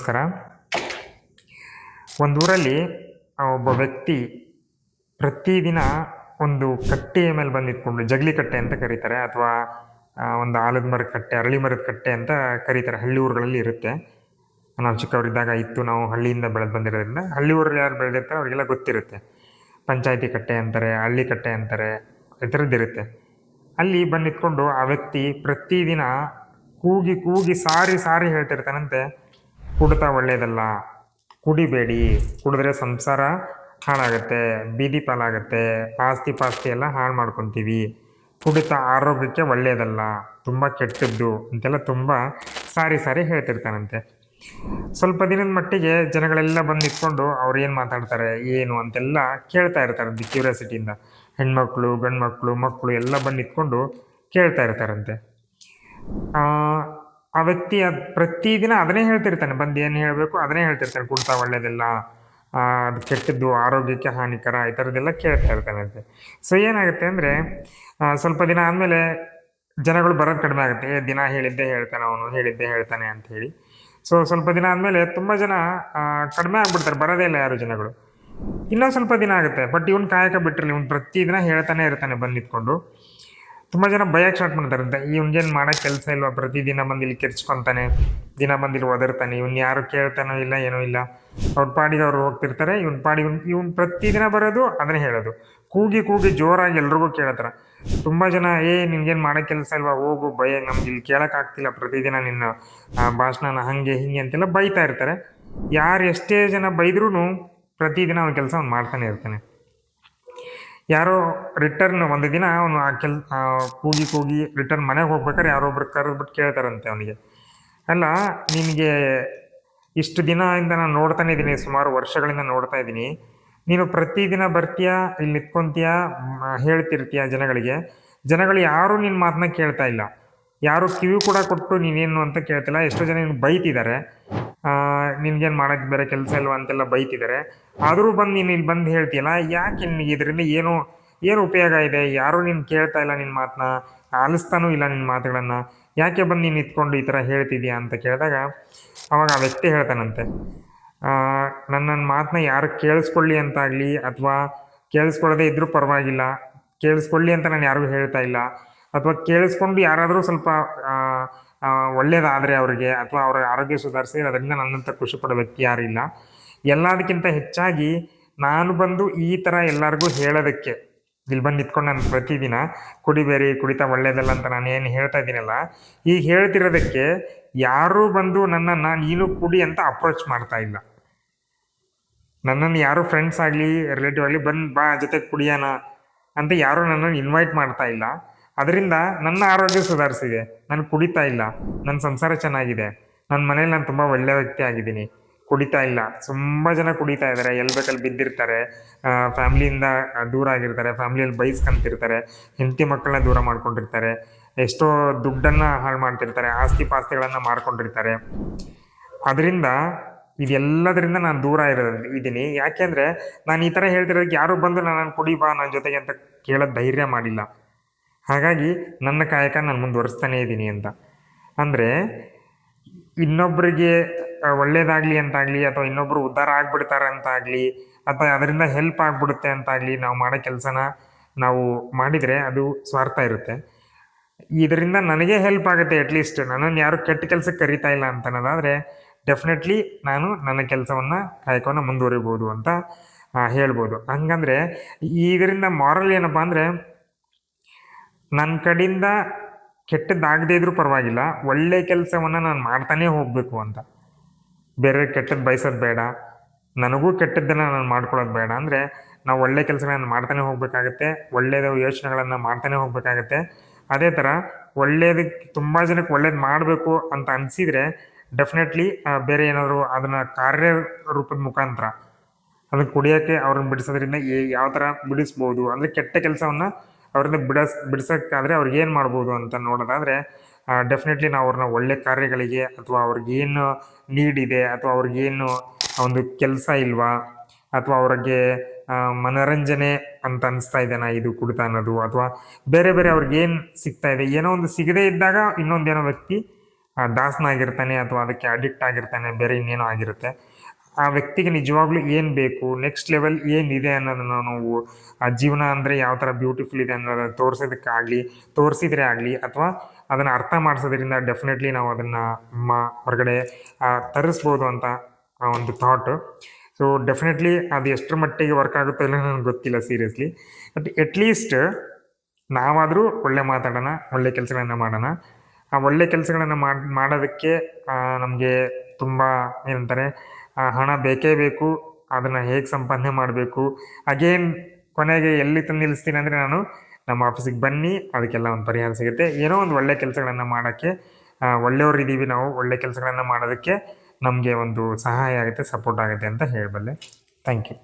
ನಮಸ್ಕಾರ. ಒಂದೂರಲ್ಲಿ ಒಬ್ಬ ವ್ಯಕ್ತಿ ಪ್ರತಿದಿನ ಒಂದು ಕಟ್ಟೆಯ ಮೇಲೆ ಬಂದು ನಿಂತ್ಕೊಂಡು ಜಗಲಿ ಕಟ್ಟೆ ಅಂತ ಕರೀತಾರೆ, ಅಥವಾ ಒಂದು ಆಲದ ಮರದ ಕಟ್ಟೆ, ಅರಳಿ ಮರದ ಕಟ್ಟೆ ಅಂತ ಕರೀತಾರೆ. ಹಳ್ಳಿ ಊರುಗಳಲ್ಲಿ ಇರುತ್ತೆ. ನಾವು ಚಿಕ್ಕವರಿದ್ದಾಗ ಇತ್ತು, ನಾವು ಹಳ್ಳಿಯಿಂದ ಬೆಳೆದು ಬಂದಿರೋದ್ರಿಂದ, ಹಳ್ಳಿ ಊರಲ್ಲಿ ಯಾರು ಬೆಳೆದಿರ್ತಾರೆ ಅವರಿಗೆಲ್ಲ ಗೊತ್ತಿರುತ್ತೆ. ಪಂಚಾಯತಿ ಕಟ್ಟೆ ಅಂತಾರೆ, ಹಳ್ಳಿ ಕಟ್ಟೆ ಅಂತಾರೆ, ಈ ಥರದ್ದಿರುತ್ತೆ ಅಲ್ಲಿ ಬಂದಿಟ್ಕೊಂಡು ಆ ವ್ಯಕ್ತಿ ಪ್ರತಿದಿನ ಕೂಗಿ ಕೂಗಿ ಸಾರಿ ಸಾರಿ ಹೇಳ್ತಿರ್ತಾನಂತೆ. ಕುಡಿತ ಒಳ್ಳೆಯದಲ್ಲ ಕುಡಿಬೇಡಿ. ಕುಡಿದ್ರೆ ಸಂಸಾರ ಹಾಳಾಗುತ್ತೆ. ಬೀದಿ ಪಾಲಾಗುತ್ತೆ. ಆಸ್ತಿ ಪಾಸ್ತಿ ಎಲ್ಲ ಹಾಳು ಮಾಡ್ಕೊತೀವಿ. ಕುಡಿತ ಆರೋಗ್ಯಕ್ಕೆ ಒಳ್ಳೆಯದಲ್ಲ ತುಂಬ ಕೆಟ್ಟದ್ದು ಅಂತೆಲ್ಲ ತುಂಬ ಸಾರಿ ಸಾರಿ ಹೇಳ್ತಿರ್ತಾನಂತೆ ಸ್ವಲ್ಪ ದಿನದ ಮಟ್ಟಿಗೆ ಜನಗಳೆಲ್ಲ ಬಂದು ನಿಂತ್ಕೊಂಡು ಅವ್ರು ಏನು ಮಾತಾಡ್ತಾರೆ, ಏನು ಅಂತೆಲ್ಲ ಕೇಳ್ತಾ ಇರ್ತಾರೆ ಕ್ಯೂರಿಯಾಸಿಟಿಯಿಂದ. ಹೆಣ್ಮಕ್ಳು, ಗಂಡ್ಮಕ್ಳು ಮಕ್ಕಳು ಎಲ್ಲ ಬಂದು ನಿಂತ್ಕೊಂಡು ಕೇಳ್ತಾ ಇರ್ತಾರಂತೆ. ಆ, ವ್ಯಕ್ತಿ ಅದು ಪ್ರತಿದಿನ ಅದನ್ನೇ ಹೇಳ್ತಿರ್ತಾನೆ ಬಂದು ಏನು ಹೇಳಬೇಕು ಅದನ್ನೇ ಹೇಳ್ತಿರ್ತಾನೆ ಕುಡ್ತಾ ಒಳ್ಳೇದಿಲ್ಲ ಅದು ಕೆಟ್ಟದ್ದು ಆರೋಗ್ಯಕ್ಕೆ ಹಾನಿಕರ ಈ ಥರದ್ದೆಲ್ಲ ಕೇಳ್ತಾ ಇರ್ತಾನಂತೆ ಸೊ ಏನಾಗುತ್ತೆ ಅಂದರೆ ಸ್ವಲ್ಪ ದಿನ ಆದಮೇಲೆ ಜನಗಳು ಬರೋದು ಕಡಿಮೆ ಆಗುತ್ತೆ ದಿನ ಹೇಳಿದ್ದೆ ಹೇಳ್ತಾನೆ ಅವನು ಹೇಳಿದ್ದೆ ಹೇಳ್ತಾನೆ ಅಂತ ಹೇಳಿ. ಸೊ ಸ್ವಲ್ಪ ದಿನ ಆದಮೇಲೆ ತುಂಬ ಜನ ಕಡಿಮೆ ಆಗ್ಬಿಡ್ತಾರೆ ಬರೋದೇ ಇಲ್ಲ ಯಾರು ಜನಗಳು. ಇನ್ನೂ ಸ್ವಲ್ಪ ದಿನ ಆಗುತ್ತೆ ಬಟ್ ಇವನು ಕಾಯಕ ಬಿಟ್ಟಿರಲಿ ಇವ್ನು ಪ್ರತಿದಿನ ಹೇಳ್ತಾನೆ ಇರ್ತಾನೆ ಬಂದು ನಿಂತ್ಕೊಂಡು ತುಂಬ ಜನ ಭಯಕ್ಕೆ ಸ್ಟಾರ್ಟ್ ಮಾಡ್ತಾರಂತೆ ಇವ್ನಿಗೇನು ಮಾಡೋಕ್ಕೆ ಕೆಲಸ ಇಲ್ವಾ? ಪ್ರತಿದಿನ ಬಂದು ಇಲ್ಲಿ ಕಿರ್ಚ್ಕೊತಾನೆ, ದಿನ ಬಂದು ಇಲ್ಲಿ ಒದರ್ತಾನೆ. ಇವ್ನು ಯಾರು ಕೇಳ್ತಾನೋ ಇಲ್ಲ, ಏನೋ ಇಲ್ಲ. ಅವ್ರ ಪಾಡಿಗೆ ಅವ್ರು ಹೋಗ್ತಿರ್ತಾರೆ. ಇವ್ನ ಪಾಡಿಗೆ ಇವ್ನು ಪ್ರತಿದಿನ ಬರೋದು ಅದನ್ನೇ ಹೇಳೋದು. ಕೂಗಿ ಕೂಗಿ ಜೋರಾಗಿ ಎಲ್ರಿಗೂ ಕೇಳತ್ತರ ತುಂಬ ಜನ, ಏ, ನಿನ್ಗೇನು ಮಾಡೋ ಕೆಲಸ ಇಲ್ವಾ? ಹೋಗು, ಭಯ, ನಮ್ಗೆ ಇಲ್ಲಿ ಕೇಳೋಕ್ಕಾಗ್ತಿಲ್ಲ ಪ್ರತಿದಿನ ನಿನ್ನ ಭಾಷಣನ ಹಾಗೆ, ಹಿಂಗೆ ಅಂತೆಲ್ಲ ಬೈತಾ ಇರ್ತಾರೆ. ಯಾರು ಎಷ್ಟೇ ಜನ ಬೈದ್ರೂ ಪ್ರತಿದಿನ ಅವನ ಕೆಲಸ ಅವ್ನು ಮಾಡ್ತಾನೆ ಇರ್ತಾನೆ. ಯಾರೋ ರಿಟರ್ನ್ ಒಂದು ದಿನ ಅವನು ಆ ಕೆಲ್ ಕೂಗಿ ಕೂಗಿ ರಿಟರ್ನ್ ಮನೆಗೆ ಹೋಗ್ಬೇಕಾದ್ರೆ ಯಾರೊಬ್ರು ಕರೆದ್ಬಿಟ್ಟು ಕೇಳ್ತಾರಂತೆ ಅವನಿಗೆ. ಅಲ್ಲ, ನಿನಗೆ ಇಷ್ಟು ದಿನದಿಂದ ನಾನು ನೋಡ್ತಾನೆ ಇದ್ದೀನಿ ಸುಮಾರು ವರ್ಷಗಳಿಂದ ನೋಡ್ತಾ ಇದ್ದೀನಿ ನೀನು ಪ್ರತಿದಿನ ಬರ್ತೀಯಾ, ಇಲ್ಲಿ ನಿಂತ್ಕೊಂತೀಯಾ ಹೇಳ್ತಿರ್ತೀಯ ಜನಗಳಿಗೆ? ಜನಗಳು ಯಾರೂ ನಿನ್ನ ಮಾತನ್ನ ಕೇಳ್ತಾ ಇಲ್ಲ. ಯಾರು ಕಿವಿ ಕೂಡ ಕೊಟ್ಟು ನೀನೇನು ಅಂತ ಕೇಳ್ತಿಲ್ಲ, ಎಷ್ಟೋ ಜನ ನೀನು ಬೈತಿದ್ದಾರೆ ನಿನ್ಗೇನು ಮಾಡೋಕ್ಕೆ ಬೇರೆ ಕೆಲಸ ಇಲ್ವಾ ಅಂತೆಲ್ಲ ಬೈತಿದ್ದಾರೆ ಆದರೂ ಬಂದು ನೀನು ಇಲ್ಲಿ ಬಂದು ಹೇಳ್ತೀಯಲ್ಲ, ಯಾಕೆ ನಿನಗೆ ಇದರಿಂದ ಏನು ಏನು ಉಪಯೋಗ ಇದೆ? ಯಾರೂ ನೀನು ಕೇಳ್ತಾ ಇಲ್ಲ ನಿನ್ನ ಮಾತನ್ನ ಆಲಿಸ್ತಾನೂ ಇಲ್ಲ ನಿನ್ನ ಮಾತುಗಳನ್ನು. ಯಾಕೆ ಬಂದು ನೀನು ಇತ್ಕೊಂಡು ಈ ಥರ ಹೇಳ್ತಿದ್ಯಾ ಅಂತ ಕೇಳಿದಾಗ, ಅವಾಗ ಆ ವ್ಯಕ್ತಿ ಹೇಳ್ತಾನಂತೆ ನನ್ನ ಮಾತನ್ನ ಯಾರು ಕೇಳಿಸ್ಕೊಳ್ಳಿ ಅಂತಾಗಲಿ ಅಥವಾ ಕೇಳಿಸ್ಕೊಳ್ಳದೆ ಇದ್ದರೂ ಪರವಾಗಿಲ್ಲ, ಕೇಳಿಸ್ಕೊಳ್ಳಿ ಅಂತ ನಾನು ಯಾರಿಗೂ ಹೇಳ್ತಾ ಇಲ್ಲ, ಅಥವಾ ಕೇಳಿಸ್ಕೊಂಡು ಯಾರಾದರೂ ಸ್ವಲ್ಪ ಒಳ್ಳೇದಾದರೆ ಅವರಿಗೆ ಅಥವಾ ಅವರ ಆರೋಗ್ಯ ಸುಧಾರಿಸಿ ಅದರಿಂದ ನನ್ನಂಥ ಖುಷಿ ಪಡೋ ವ್ಯಕ್ತಿ ಯಾರಿಲ್ಲ. ಎಲ್ಲದಕ್ಕಿಂತ ಹೆಚ್ಚಾಗಿ ನಾನು ಬಂದು ಈ ಥರ ಎಲ್ಲರಿಗೂ ಹೇಳೋದಕ್ಕೆ, ಇಲ್ಲಿ ಬಂದು ನಿಂತ್ಕೊಂಡು ನಾನು ಪ್ರತಿದಿನ ಕುಡಿಬೇರಿ ಕುಡಿತಾ ಒಳ್ಳೇದಲ್ಲ ಅಂತ ನಾನು ಏನು ಹೇಳ್ತಾ ಇದ್ದೀನಲ್ಲ ಈಗ ಹೇಳ್ತಿರೋದಕ್ಕೆ ಯಾರೂ ಬಂದು ನನ್ನನ್ನು ನೀನು ಕುಡಿ ಅಂತ ಅಪ್ರೋಚ್ ಮಾಡ್ತಾ ಇಲ್ಲ. ನನ್ನನ್ನು ಯಾರು ಫ್ರೆಂಡ್ಸ್ ಆಗಲಿ ರಿಲೇಟಿವ್ ಆಗಲಿ ಬಂದು ಬಾ ಜೊತೆ ಕುಡಿಯೋಣ ಅಂತ ಯಾರೂ ನನ್ನನ್ನು ಇನ್ವೈಟ್ ಮಾಡ್ತಾ ಇಲ್ಲ. ಅದರಿಂದ ನನ್ನ ಆರೋಗ್ಯ ಸುಧಾರಿಸಿದೆ. ನಾನು ಕುಡಿತಾ ಇಲ್ಲ. ನನ್ನ ಸಂಸಾರ ಚೆನ್ನಾಗಿದೆ. ನನ್ನ ಮನೇಲಿ ನಾನು ತುಂಬ ಒಳ್ಳೆಯ ವ್ಯಕ್ತಿ ಆಗಿದ್ದೀನಿ. ಕುಡಿತಾ ಇಲ್ಲ. ತುಂಬ ಜನ ಕುಡಿತಾ ಇದ್ದಾರೆ. ಎಲ್ಲಿ ಬೇಕಲ್ಲಿ ಬಿದ್ದಿರ್ತಾರೆ. ಫ್ಯಾಮ್ಲಿಯಿಂದ ದೂರ ಆಗಿರ್ತಾರೆ. ಫ್ಯಾಮ್ಲಿಯಲ್ಲಿ ಬೈಸ್ಕೊಂತಿರ್ತಾರೆ. ಹೆಂಡತಿ ಮಕ್ಕಳನ್ನ ದೂರ ಮಾಡ್ಕೊಂಡಿರ್ತಾರೆ. ಎಷ್ಟೋ ದುಡ್ಡನ್ನು ಹಾಳು ಮಾಡ್ತಿರ್ತಾರೆ. ಆಸ್ತಿ ಪಾಸ್ತಿಗಳನ್ನು ಮಾರ್ಕೊಂಡಿರ್ತಾರೆ. ಅದರಿಂದ ಇದೆಲ್ಲದರಿಂದ ನಾನು ದೂರ ಇರೋದ್ ಇದ್ದೀನಿ ಯಾಕೆಂದರೆ ನಾನು ಈ ಥರ ಹೇಳ್ತಿರೋದಕ್ಕೆ ಯಾರು ಬಂದು ನಾನು ಕುಡಿ ಬಾ ನನ್ನ ಜೊತೆಗೆ ಅಂತ ಕೇಳೋ ಧೈರ್ಯ ಮಾಡಿಲ್ಲ. ಹಾಗಾಗಿ ನನ್ನ ಕಾಯಕ ನಾನು ಮುಂದುವರಿಸ್ತಾನೇ ಇದ್ದೀನಿ ಅಂತ. ಅಂದರೆ ಇನ್ನೊಬ್ಬರಿಗೆ ಒಳ್ಳೇದಾಗಲಿ ಅಂತಾಗಲಿ ಅಥವಾ ಇನ್ನೊಬ್ಬರು ಉದ್ಧಾರ ಆಗ್ಬಿಡ್ತಾರೆ ಅಂತಾಗಲಿ ಅಥವಾ ಅದರಿಂದ ಹೆಲ್ಪ್ ಆಗಿಬಿಡುತ್ತೆ ಅಂತಾಗಲಿ ನಾವು ಮಾಡೋ ಕೆಲಸನ ನಾವು ಮಾಡಿದರೆ ಅದು ಸ್ವಾರ್ಥ ಇರುತ್ತೆ. ಇದರಿಂದ ನನಗೆ ಹೆಲ್ಪ್ ಆಗುತ್ತೆ ಅಟ್ಲೀಸ್ಟ್ ನನ್ನನ್ನು ಯಾರು ಕೆಟ್ಟ ಕೆಲಸಕ್ಕೆ ಕರಿತಾ ಇಲ್ಲ ಅಂತ ಅನ್ನೋದಾದರೆ ಡೆಫಿನೆಟ್ಲಿ ನಾನು ನನ್ನ ಕೆಲಸವನ್ನು ಕಾಯ್ಕೊಂಡು ಮುಂದುವರಿಬೋದು ಅಂತ ಹೇಳ್ಬೋದು. ಹಂಗಂದರೆ ಇದರಿಂದ ಮಾರಲ್ ಏನಪ್ಪ ಅಂದರೆ ನನ್ನ ಕಡೆಯಿಂದ ಕೆಟ್ಟದ್ದಾಗದೇ ಇದ್ರೂ ಪರವಾಗಿಲ್ಲ, ಒಳ್ಳೆ ಕೆಲಸವನ್ನು ನಾನು ಮಾಡ್ತಾನೆ ಹೋಗಬೇಕು ಅಂತ. ಬೇರೆ ಕೆಟ್ಟದ್ದು ಬಯಸೋದು ಬೇಡ, ನನಗೂ ಕೆಟ್ಟದ್ದನ್ನು ನಾನು ಮಾಡ್ಕೊಳ್ಳೋದು ಬೇಡ. ಅಂದರೆ ನಾವು ಒಳ್ಳೆ ಕೆಲಸಗಳನ್ನು ಮಾಡ್ತಾನೆ ಹೋಗಬೇಕಾಗತ್ತೆ ಒಳ್ಳೆಯದು ಯೋಚನೆಗಳನ್ನು ಮಾಡ್ತಾನೆ ಹೋಗಬೇಕಾಗತ್ತೆ. ಅದೇ ಥರ ಒಳ್ಳೇದಕ್ಕೆ ತುಂಬ ಜನಕ್ಕೆ ಒಳ್ಳೇದು ಮಾಡಬೇಕು ಅಂತ ಅನಿಸಿದರೆ ಡೆಫಿನೆಟ್ಲಿ ಬೇರೆ ಏನಾದರೂ ಅದನ್ನು ಕಾರ್ಯ ರೂಪದ ಮುಖಾಂತರ ಅದನ್ನು ಕುಡಿಯೋಕ್ಕೆ ಅವ್ರನ್ನ ಬಿಡಿಸೋದ್ರಿಂದ ಯಾವ ಥರ ಬಿಡಿಸ್ಬೋದು. ಅಂದರೆ ಕೆಟ್ಟ ಕೆಲಸವನ್ನು ಅವ್ರಿಂದ ಬಿಡಸ್ ಬಿಡಿಸೋಕ್ಕಾದರೆ ಅವ್ರಿಗೆ ಏನು ಮಾಡ್ಬೋದು ಅಂತ ನೋಡೋದಾದರೆ ಡೆಫಿನೆಟ್ಲಿ ನಾವು ಅವ್ರನ್ನ ಒಳ್ಳೆ ಕಾರ್ಯಗಳಿಗೆ ಅಥವಾ ಅವ್ರಿಗೇನು ಇದೆ ಅಥವಾ ಅವ್ರಿಗೇನು ಒಂದು ಕೆಲಸ ಇಲ್ವಾ ಅಥವಾ ಅವ್ರಿಗೆ ಮನೋರಂಜನೆ ಅಂತ ಅನಿಸ್ತಾ ಇದೆನಾ ಇದು ಕುಡಿತ ಅನ್ನೋದು ಅಥವಾ ಬೇರೆ ಬೇರೆ ಅವ್ರಿಗೇನು ಸಿಗ್ತಾ ಇದೆ, ಏನೋ ಒಂದು ಸಿಗದೇ ಇದ್ದಾಗ ಇನ್ನೊಂದೇನೋ ವ್ಯಕ್ತಿ ದಾಸನಾಗಿರ್ತಾನೆ ಅಥವಾ ಅದಕ್ಕೆ ಅಡಿಕ್ಟ್ ಆಗಿರ್ತಾನೆ, ಬೇರೆ ಇನ್ನೇನೋ ಆಗಿರುತ್ತೆ. ಆ ವ್ಯಕ್ತಿಗೆ ನಿಜವಾಗ್ಲೂ ಏನು ಬೇಕು ನೆಕ್ಸ್ಟ್ ಲೆವೆಲ್ ಏನಿದೆ ಅನ್ನೋದನ್ನು ನಾವು, ಆ ಜೀವನ ಅಂದರೆ ಯಾವ ಥರ ಬ್ಯೂಟಿಫುಲ್ ಇದೆ ಅನ್ನೋದನ್ನು ತೋರಿಸೋದಕ್ಕಾಗಲಿ, ತೋರಿಸಿದ್ರೆ ಆಗಲಿ, ಅಥವಾ ಅದನ್ನು ಅರ್ಥ ಮಾಡಿಸೋದ್ರಿಂದ ಡೆಫಿನೆಟ್ಲಿ ನಾವು ಅದನ್ನು ಮ ಹೊರಗಡೆ ತರಿಸ್ಬೋದು ಅಂತ ಆ ಒಂದು ಥಾಟು ಸೊ ಡೆಫಿನೆಟ್ಲಿ ಅದು ಎಷ್ಟರ ಮಟ್ಟಿಗೆ ವರ್ಕ್ ಆಗುತ್ತೋ ಇಲ್ಲ ನನಗೆ ಗೊತ್ತಿಲ್ಲ ಸೀರಿಯಸ್ಲಿ ಬಟ್ ಅಟ್ಲೀಸ್ಟ್ ನಾವಾದರೂ ಒಳ್ಳೆ ಮಾತಾಡೋಣ, ಒಳ್ಳೆ ಕೆಲಸಗಳನ್ನು ಮಾಡೋಣ. ಆ ಒಳ್ಳೆ ಕೆಲಸಗಳನ್ನು ಮಾಡಿ, ಮಾಡೋದಕ್ಕೆ ನಮಗೆ ತುಂಬ ಏನಂತಾರೆ ಆ, ಹಣ ಬೇಕೇ ಬೇಕು ಅದನ್ನು ಹೇಗೆ ಸಂಪಾದನೆ ಮಾಡಬೇಕು? ಅಗೇನ್ ಕೊನೆಗೆ ಎಲ್ಲಿ ತಂದು ನಿಲ್ಲಿಸ್ತೀನಿ ಅಂದರೆ ನಾನು ನಮ್ಮ ಆಫೀಸಿಗೆ ಬನ್ನಿ ಅದಕ್ಕೆಲ್ಲ ಒಂದು ಪರಿಹಾರ ಸಿಗುತ್ತೆ. ಏನೋ ಒಂದು ಒಳ್ಳೆ ಕೆಲಸಗಳನ್ನು ಮಾಡೋಕ್ಕೆ ಒಳ್ಳೆಯವರಿದ್ದೀವಿ ನಾವು ಒಳ್ಳೆ ಕೆಲಸಗಳನ್ನು ಮಾಡೋದಕ್ಕೆ ನಮಗೆ ಒಂದು ಸಹಾಯ ಆಗುತ್ತೆ ಸಪೋರ್ಟ್ ಆಗುತ್ತೆ ಅಂತ ಹೇಳಬಲ್ಲೆ. Thank you